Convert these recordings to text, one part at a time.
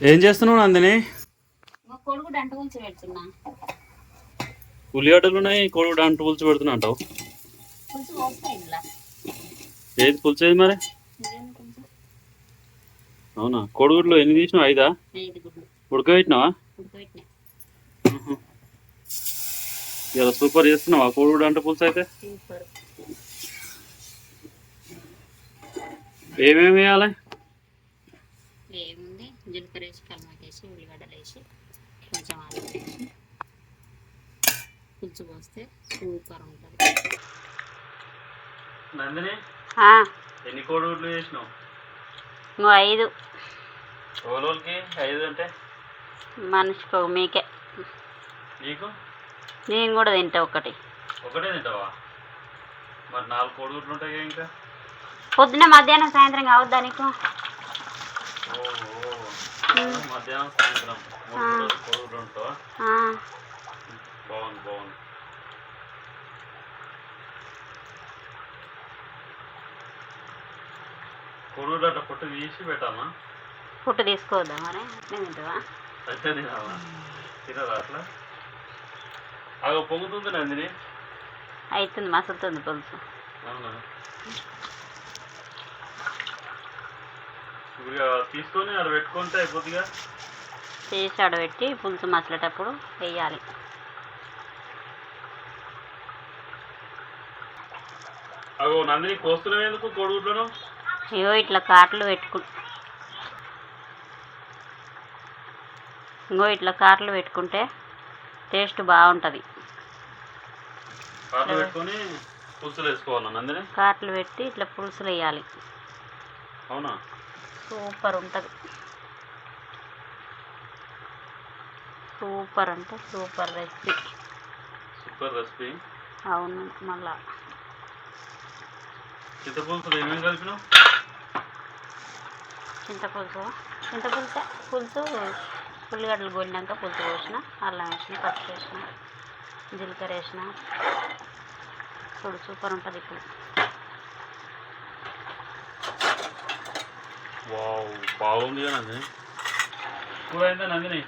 ఏం చేస్తున్నావు నందిని? కొడుకు డంట గురించి పెడుతున్నా. ఉల్లిగడ్డలు ఉన్నాయి కోడిగుడ్డ అంటు పులుసు పెడుతున్నా అంటావు. ఏది పులుసు ఏది మరి అవునా? కోడిగుడ్లు ఎన్ని తీసినావు? ఐదా? ఉడకబెట్టినావా? ఉడకబెట్టినా. ఇలా సూపర్ చేస్తున్నావా? కోడిగుడ్డు అంటు పులుసు అయితే? ఏమేమి వేయాలి? జీలకర్ర వేసి ఉల్లిగడ్డలు వేసి కొంచెం ఆలు వేసి పులుసు పోస్తే సూపర్ ఉంటుంది. నందిని ఎన్ని కోడిగుడ్లు చేసినావు? ఇంకో ఐదు. ఓలోకి ఐదు అంటే? మనిషికి మీకే. నీకు? నేను కూడా తింటా ఒకటి. ఒకటే తింటావా? మరి నాలుగు కోడిగుడ్లు ఉంటాయి ఇంకా? పొద్దున మధ్యాహ్నం సాయంత్రం కావద్దా నీకు? ఓ. మధ్యాహ్నం సాయంత్రం బాగుంది పొట్టు తీసి పెట్టామా పుట్టు తీసుకోవద్దా మరి? అట్లే తింటావా? అయితే తినాలా? తినరా అట్లా? అగో పొంగుతుంది నందిని. అవుతుంది మసులుతుంది పులుసు అవునా? తీసుకొని అక్కడ పెట్టుకుంటే అయిపోతుందిగా పులుసు మసలేటప్పుడు వేయాలి. అగో నందిని కోస్తున్నావు ఎందుకు కోడిగుడ్లను? ఇగో ఇట్లా కాట్లు పెట్టుకు ఇంకో ఇట్లా కాట్లు పెట్టుకుంటే టేస్ట్ బాగుంటుంది. కాట్లు పెట్టుకొని పులుసులు వేసుకోవాలా నందిని? కాట్లు పెట్టి ఇట్లా పులుసులు వేయాలి. అవునా? సూపర్ ఉంటుంది. సూపర్ అంటే సూపర్ రెసిపీ. Super recipe? అవును మళ్ళా. చింతపులుసులు ఏమేమి కలిపినావు? చింతపులుసు. చింతపులుసు పులుసు ఉల్లిగడ్డలు గొలినాక పులుసు పోసిన అల్లం వేసిన పసుపు వేసిన జీలకర్ర వేసిన. చూడు సూపర్ ఉంటుంది ఇప్పుడు. వావ్ బాగుంది నందిని. కూర అయిందా నందిని?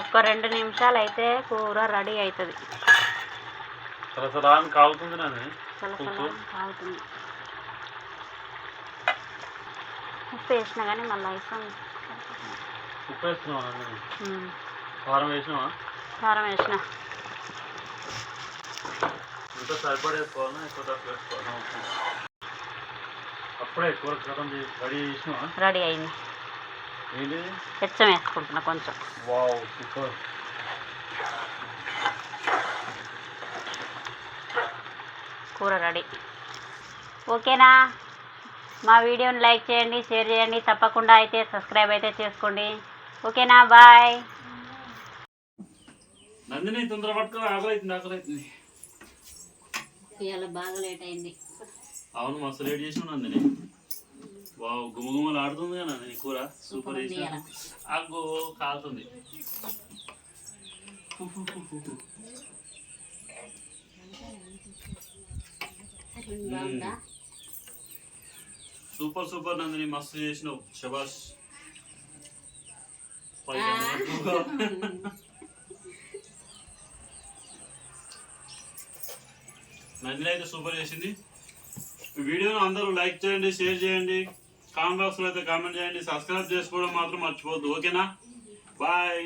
ఒక్క రెండు నిమిషాలు అయితే కూర రెడీ అవుతుంది సరసరా కాగుతుంది నందిని. ఉప్పు వేసిన కానీ మళ్ళీ వేసాం ఉప్పు వేస్తున్నావా. కారం వేసినావా? కారం వేసిన. ఇంకా సరిపడా వేసుకోవాలా ఎక్కువ తక్కువ వేసుకోవాలా? అప్పుడే కూర కథం చేసి రెడీ అయింది. ఏంటి? హెచ్చం వేసుకుంటున్నా కొంచెం. Wow super. కూర రెడీ. ఓకేనా? మా వీడియోని లైక్ చేయండి షేర్ చేయండి. తప్పకుండా అయితే సబ్స్క్రైబ్ అయితే చేసుకోండి. ఓకేనా? బాయ్. నందిని తొందర పట్టుకో ఆకలి అవుతుంది ఆకలి అవుతుంది ఇవాళ బాగా లేట్ అయింది. అవును మస్తు లేట్ చేసిన నందిని వావ్ గుమగుమలు ఆడుతుంది కదా నందిని కూర. సూపర్ చేసిన. అగ్గో కాలుతుంది. సూపర్ సూపర్ నందిని మస్తు చేసినావు. శబాష్ నందిని అయితే సూపర్ చేసింది. వీడియోని అందరూ లైక్ చేయండి షేర్ చేయండి. కామెంట్ బాక్స్లో అయితే కామెంట్ చేయండి. సబ్స్క్రైబ్ చేసుకోవడం మాత్రం మర్చిపోద్దు ఓకేనా? బాయ్.